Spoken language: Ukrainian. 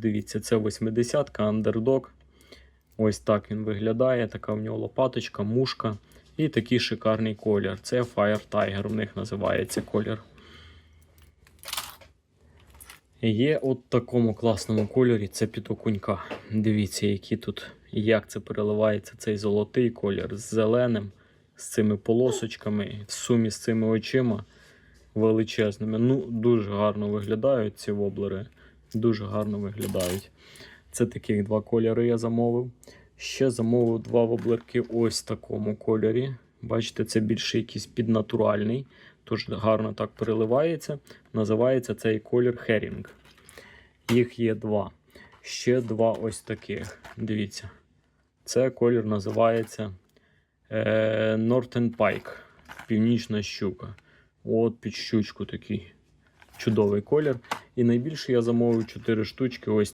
Дивіться, це 80-ка Underdog. Ось так він виглядає. Така в нього лопаточка, мушка. І такий шикарний колір. Це Fire Tiger, у них називається колір. Є от такому класному кольорі це пітокунька. Дивіться, які тут, як це переливається цей золотий колір з зеленим, з цими полосочками, в сумі з цими очима величезними. Ну, дуже гарно виглядають ці воблери. Дуже гарно виглядають. Це таких два кольори я замовив. Ще замовив два воблерки ось в такому кольорі. Бачите, це більше якийсь піднатуральний. Тож гарно так переливається. Називається цей колір Herring. Їх є два. Ще два ось таких. Дивіться. Це колір називається е, Northern Pike. Північна щука. От під щучку такий чудовий колір. І найбільше я замовив 4 штучки ось